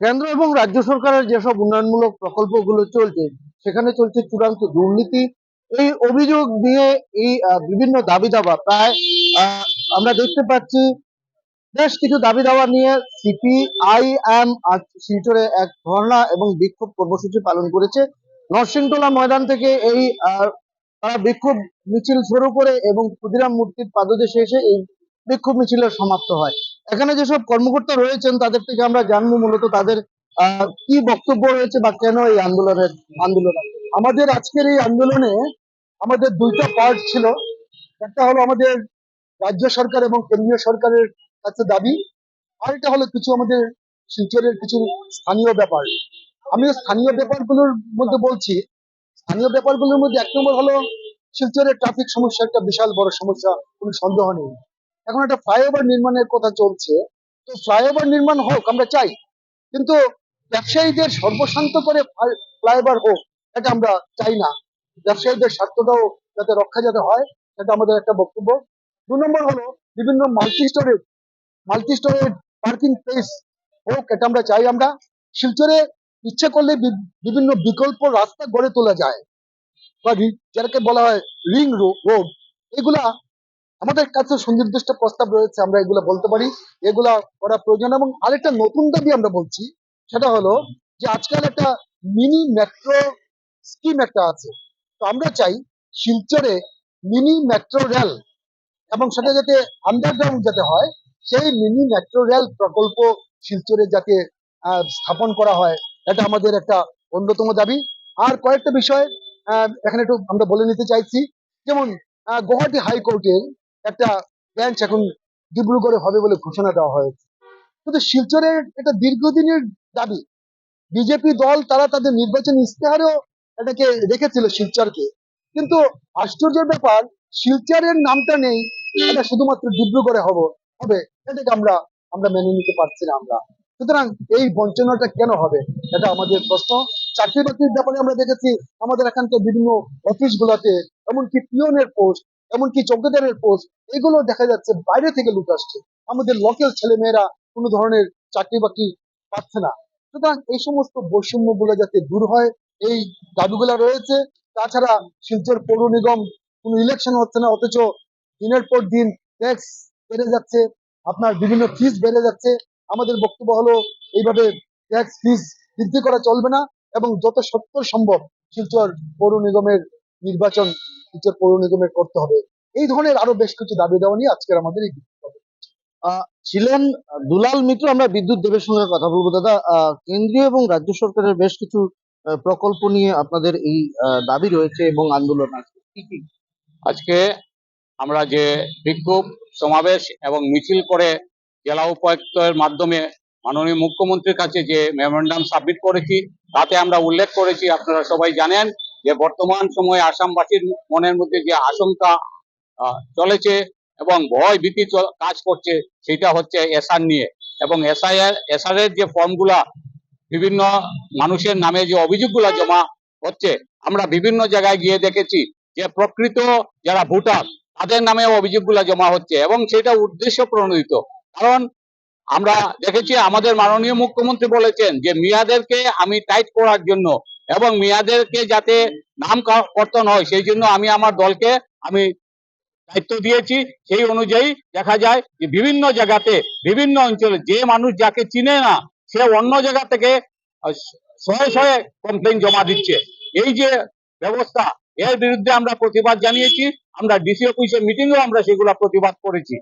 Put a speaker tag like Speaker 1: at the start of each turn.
Speaker 1: কেন্দ্র এবং রাজ্য সরকারের যেসব উন্নয়নমূলক প্রকল্পগুলো চলছে, সেখানে চলছে চূড়ান্ত দুর্নীতি। এই অভিযোগ দিয়ে এই বিভিন্ন দাবি দাবা প্রায় আমরা দেখতে পাচ্ছি। বেশ কিছু দাবি দাওয়া নিয়ে সিপিআইএম আজ শিলচরে এক ধর্ণা এবং বিক্ষোভ কর্মসূচি পালন করেছে। নরসিংটোলা ময়দান থেকে এই তারা বিক্ষোভ মিছিল শুরু করে এবং ক্ষুদিরাম মূর্তির পাদদেশে এসে এই বিক্ষোভ মিছিলের সমাপ্ত হয়। এখানে যেসব কর্মকর্তা রয়েছেন, তাদের থেকে আমরা জানব মূলত তাদের কি বক্তব্য রয়েছে বা কেন এই আন্দোলনের আন্দোলন। আমাদের আজকের এই আন্দোলনে আমাদের দুইটা পার্ট ছিল। একটা হলো আমাদের রাজ্য সরকার এবং কেন্দ্রীয় সরকারের কাছে দাবি, আর এটা হলো কিছু আমাদের শিলচরের কিছু স্থানীয় ব্যাপার। আমি স্থানীয় ব্যাপারগুলোর মধ্যে বলছি। স্থানীয় ব্যাপারগুলোর মধ্যে এক নম্বর হলো শিলচরের ট্রাফিক সমস্যা, একটা বিশাল বড় সমস্যা, কোনো সন্দেহ নেই। এখন একটা ফ্লাইওভার নির্মাণের কথা চলছে, তো ফ্লাইওভার নির্মাণ হোক, আমরা চাই। কিন্তু ব্যবসায়ীদের সর্বশান্ত করে ফ্লাইওভার হোক, এটা আমরা চাই না। ব্যবসায়ীদের স্বার্থটাও যাতে রক্ষা যাতে হয়, সেটা আমাদের একটা বক্তব্য। দু নম্বর হলো বিভিন্ন multi storage multi storage parking place হোক, এটা আমরা চাই আমরা। শিলচরে ইচ্ছে করলে বিভিন্ন বিকল্প রাস্তা গড়ে তোলা যায়। বা যেটাকে বলা হয় রিং রোড এগুলা আমাদের কাছে সুনির্দিষ্ট প্রস্তাব রয়েছে, আমরা এগুলো বলতে পারি। এগুলা করা প্রয়োজন এবং আরেকটা নতুন দাবি আমরা বলছি, সেটা হলো যে আজকাল একটা মিনি মেট্রো স্কিম একটা আছে। তো আমরা চাই শিলচরে মিনি মেট্রো রেল এবং সেটা যাতে আন্ডারগ্রাউন্ড যাতে হয়, সেই মিনি মেট্রো রেল প্রকল্প শিলচরে যাতে স্থাপন করা হয়, এটা আমাদের একটা অন্যতম দাবি। আর কয়েকটা বিষয় এখানে একটু আমরা বলে নিতে চাইছি। যেমন গুয়াহাটি হাইকোর্টের একটা বেঞ্চ এখন ডিব্রুগড়ে হবে বলে ঘোষণা দেওয়া হয়েছে। কিন্তু শিলচরের এটা দীর্ঘদিনের দাবি। বিজেপি দল, তারা তাদের নির্বাচনী ইস্তেহারেও এটাকে রেখেছিল শিলচরকে। কিন্তু আশ্চর্যের ব্যাপার, শিলচরের নামটা নেই, এটা শুধুমাত্র ডিব্রুগড়ে হব, হবে, এটাকে আমরা আমরা মেনে নিতে পারছি না আমরা। সুতরাং এই বঞ্চনাটা কেন হবে? এটা আমাদের প্রশ্ন। চাকরি বাকরির ব্যাপারে আমরা দেখেছি, আমাদের এখানকার বিভিন্ন অফিস গুলাতে, এমনকি পিওনের পোস্ট এমনকি চৌকিদারের পোস্ট এগুলো দেখা যাচ্ছে বাইরে থেকে লুট আসছে। আমাদের লোকাল ছেলেমেয়েরা কোনো ধরনের চাকরি বাকরি পাচ্ছে না। সুতরাং এই সমস্ত বৈষম্যগুলো যাতে দূর হয়, এই দাবিগুলো রয়েছে। তাছাড়া শিলচর পৌর নিগম কোনো ইলেকশন হচ্ছে না, অথচ দিনের পর দিন ট্যাক্স বেড়ে যাচ্ছে, আপনার বিভিন্ন ফিস বেড়ে যাচ্ছে। আমাদের বক্তব্য হলো, এইভাবে ট্যাক্স ফিস বৃদ্ধি করা চলবে না এবং যত সত্তর সম্ভব শিলচর পৌর নিগমের নির্বাচন শিলচর পৌর নিগমের করতে হবে। এই ধরনের আরও বেশ কিছু দাবি দেওয়া নিয়ে আজকের আমাদের এই ছিলেন দুলাল মিত্র, আমরা বিদ্যুৎ দেবের সঙ্গে কথা বলব। দাদা কেন্দ্রীয় এবং রাজ্য সরকারের বেশ কিছু প্রকল্প নিয়ে আপনাদের এই দাবি রয়েছে এবং আন্দোলন আছে।
Speaker 2: আজকে আমরা যে বিক্ষোভ সমাবেশ এবং মিছিল করে জেলা উপায়ুক্তের মাধ্যমে মাননীয় মুখ্যমন্ত্রীর কাছে যে মেমোরেন্ডাম সাবমিট করেছি, তাতে আমরা উল্লেখ করেছি, আপনারা সবাই জানেন যে বর্তমান সময়ে আসামবাসীর মনের মধ্যে যে আশঙ্কা চলেছে এবং ভয় ভীতি কাজ করছে, সেটা হচ্ছে এসআর নিয়ে। এবং এসআইআর এসআর এর যে ফর্মগুলা, বিভিন্ন মানুষের নামে যে অভিযোগগুলা জমা হচ্ছে, আমরা বিভিন্ন জায়গায় গিয়ে দেখেছি যে প্রকৃত যারা ভোটার, তাদের নামে অভিযোগগুলা জমা হচ্ছে এবং সেটা উদ্দেশ্য প্রণোদিত। কারণ আমরা দেখেছি, আমাদের মাননীয় মুখ্যমন্ত্রী বলেছেন যে মিয়াদেরকে আমি টাইট করার জন্য এবং মেয়াদেরকে যাতে নাম কর্তন হয়, সেই জন্য আমি আমার দলকে আমি দায়িত্ব দিয়েছি। সেই অনুযায়ী দেখা যায় যে বিভিন্ন জায়গাতে, বিভিন্ন অঞ্চলে যে মানুষ যাকে চিনে না, সে অন্য জায়গা থেকে শয়ে শয়ে কমপ্লেন জমা দিচ্ছে। এই যে ব্যবস্থা, এর বিরুদ্ধে আমরা প্রতিবাদ জানিয়েছি। আমরা ডিসি অফিসের মিটিংও আমরা সেগুলা প্রতিবাদ করেছি।